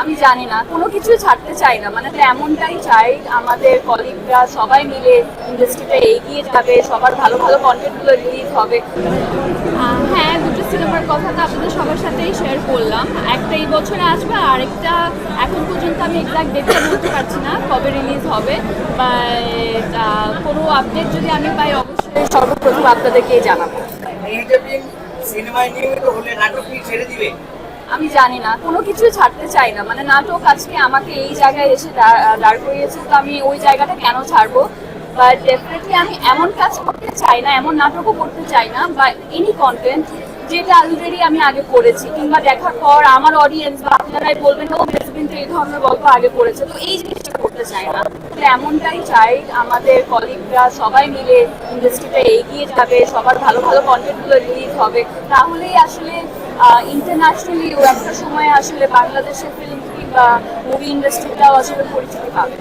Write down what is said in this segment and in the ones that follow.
আমি জানি না কোনো কিছু ছাড়তে চাই না। মানে তো এমনটাই চাই আমাদের কলিগরা সবাই মিলে ইন্ডাস্ট্রিটা এগিয়ে যাবে সবার ভালো ভালো কন্টেন্টগুলো রিলিজ হবে। হ্যাঁ দুটো সিনেমার কথা তো আপনাদের সবার সাথেই শেয়ার করলাম। একটা এই বছরে আসবে আর একটা এখন পর্যন্ত আমি এক্সাক্ট ডেটটা বলতে পারছি না কবে রিলিজ হবে। বাট কোনো আপডেট যদি আমি পাই অবশ্যই সর্বপ্রথম আপনাদেরকে জানাব। সিনেমায় নিয়মিত হলে নাটক ছেড়ে দিবে। আমি জানি না। কোনো কিছু ছাড়তে চাই না। মানে নাটক আজকে আমাকে এই জায়গায় এসে দাঁড় করিয়েছে, তো আমি ওই জায়গাটা কেন ছাড়বো? বাট ডেফিনেটলি আমি এমন কাজ করতে চাই না, এমন নাটকও করতে চাই না, বা এনি কন্টেন্ট যেটা অলরেডি আমি আগে করেছি, কিংবা দেখার পর আমার অডিয়েন্স বা আপনারাই বলবেন, ও মেসবিন তো এই ধরনের গল্প আগে করেছে। তো এই জিনিসটা করতে চাই না। তো এমনটাই চাই আমাদের কলিগরা সবাই মিলে ইন্ডাস্ট্রিটা এগিয়ে যাবে, সবার ভালো ভালো কন্টেন্টগুলো রিলিজ হবে। তাহলেই আসলে ইন্টারন্যাশনালি ও একটা সময় আসলে বাংলাদেশের ফিল্ম কিংবা মুভি ইন্ডাস্ট্রিটাও আসলে পরিচিতি পাবে।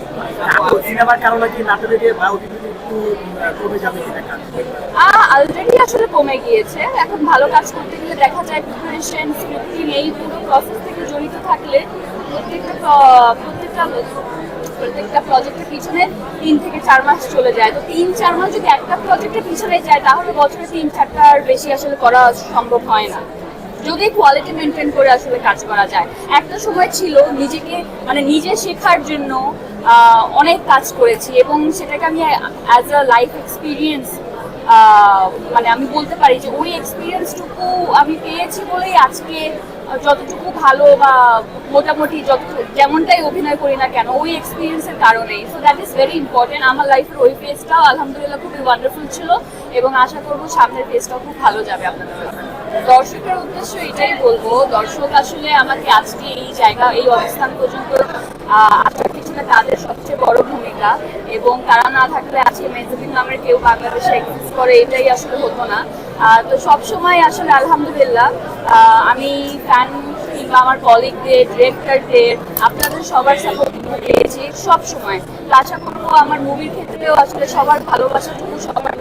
সিনেমার কারণে কি নাটকের কমে যাবে অলরেডি আসলে কমে গিয়েছে। এখন ভালো কাজ করতে গেলে দেখা যায় প্রিপারেশন স্ক্রিপ্টিং এই পুরো প্রসেস থেকে জড়িত থাকলে প্রত্যেকটা প্রত্যেকটা প্রত্যেকটা প্রজেক্টের পিছনে তিন থেকে চার মাস চলে যায়। তো তিন চার মাস যদি একটা প্রজেক্টের পিছনে যায় তাহলে বছরে তিন চারটার বেশি আসলে করা সম্ভব হয় না। যদি কোয়ালিটি মেনটেন করে আসলে কাজ করা যায়। একটা সময় ছিল নিজেকে মানে নিজে শেখার জন্য অনেক কাজ করেছি এবং সেটাকে আমি অ্যাজ আ লাইফ এক্সপিরিয়েন্স মানে আমি বলতে পারি যে ওই এক্সপিরিয়েন্সটুকু আমি পেয়েছি বলেই আজকে যতটুকু ভালো বা মোটামুটি যত যেমনটাই অভিনয় করি না কেন, ওই এক্সপিরিয়েন্সের কারণেই। So that is very important আমার লাইফের ওই ফেজটাও আলহামদুলিল্লাহ খুবই ওয়ান্ডারফুল ছিল এবং আশা করব সামনের ফেজটাও খুব ভালো যাবে আপনাদের। দর্শকের উদ্দেশ্য এটাই বলব, দর্শক আসলে আমাকে আজকে এই জায়গা, এই অবস্থান পর্যন্ত আসার পিছনে তাদের সবচেয়ে বড় ভূমিকা এবং তারা না থাকলে আজকে মেজবিন নামের কেউ বাংলাদেশে এক্সিস্ট করে এটাই আসলে হতো না। তো সব সময় আসলে আলহামদুলিল্লাহ আমি ফ্যান কিংবা আমার কলিগদের ডিরেক্টরদের আপনাদের সবার সাপোর্ট পেয়েছি সব সময় আশা করব আমার মুভির ক্ষেত্রেও আসলে সবার ভালোবাসাটুকু সবার